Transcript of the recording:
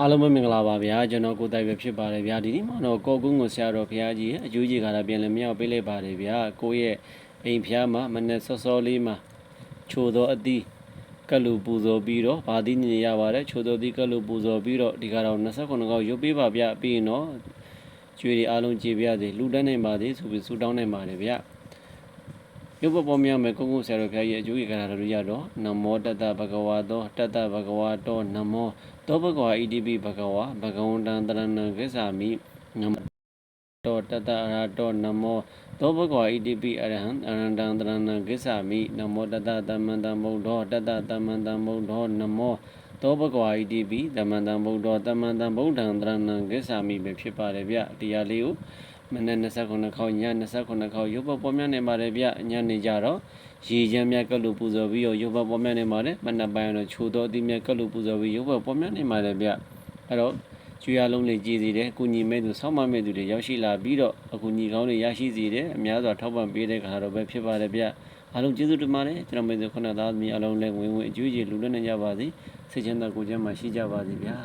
အားလုံးပဲမင်္ဂလာပါဗျာကျွန်တော်ကိုတိုင်ပဲဖြစ်ပါတယ်ဗျာဒီနေ့မှတော့ကောကုန်းကိုဆရာတော်ဘုရားကြီးရဲ့အကျိုးကြီးကလာပြန်လဲမြောက်ပေးလိုက်ပါတယ်ဗျာကိုယ့်ရဲ့အိမ်ဖျားမှာမနေ့စောစောလေးမှာချိုတော်အသီးကလူပူဇော်ပြီးတော့ဗာတိနေရပါတယ်ချိုတော်အသီးကလူပူဇော်ပြီးတော့ဒီကတော့29ကောက်ရုပ်ပေးပါဗျာပြီးရင်တော့ကျွေးတွေအားလုံးကြည်ပြရစေလူတန်းနိုင်ပါစေဆိုပြီးဆုတောင်းနိုင်ပါတယ်ဗျာ ရုပ်ပပေါ်များမယ်ကုန်းကုန်းဆရာတော်ဘုရားရဲ့အကျိုးကြီးကရာတော်ရတော့နမောတတဘဂဝါသောတတဘဂဝါတောနမောသောဘဂဝါဣတိပိဘဂဝါဘဂဝန္တံတရဏံကိစ္ဆာမိနမတောတတအရတောနမောသောဘဂဝါဣတိပိအရဟံအရဟံတံတရဏံကိစ္ဆာမိနမောတတတမန္တံဗုဒ္ဓောတတတမန္တံဗုဒ္ဓောနမောသောဘဂဝါဣတိပိတမန္တံဗုဒ္ဓောတမန္တံဗုဒ္ဓံတရဏံကိစ္ဆာမိပဲဖြစ်ပါတယ်ဗျတရားလေးကို မနေ့29ခေါက်ည29ခေါက်ရုပ်ပပေါ်များနေပါတယ်ဗျညနေကြတော့ရေချမ်းမြတ်ကလူပူဇော်ပြီးတော့ရုပ်ပပေါ်များနေပါတယ်မနက်ပိုင်းတော့ချိုတော်အသီးမြတ်ကလူပူဇော်ပြီးရုပ်ပပေါ်များနေပါတယ်ဗျအဲ့တော့ကျွေးရလုံးလေးကြည်စီတယ်အကူညီမဲ့သူဆောင်းမမဲ့သူတွေရောက်ရှိလာပြီးတော့အကူညီကောင်းတွေရရှိစီတယ်အများစွာထောက်ပံ့ပေးတဲ့ခါတော့ပဲဖြစ်ပါတယ်ဗျအားလုံးကျေးဇူးတင်ပါတယ်ကျွန်တော်မေသူခုနသားသမီးအားလုံးလည်းဝင်ဝင်အကျိုးကျေလူလွတ်နေကြပါစေစိတ်ချမ်းသာကိုယ်ချမ်းသာရှိကြပါစေဗျာ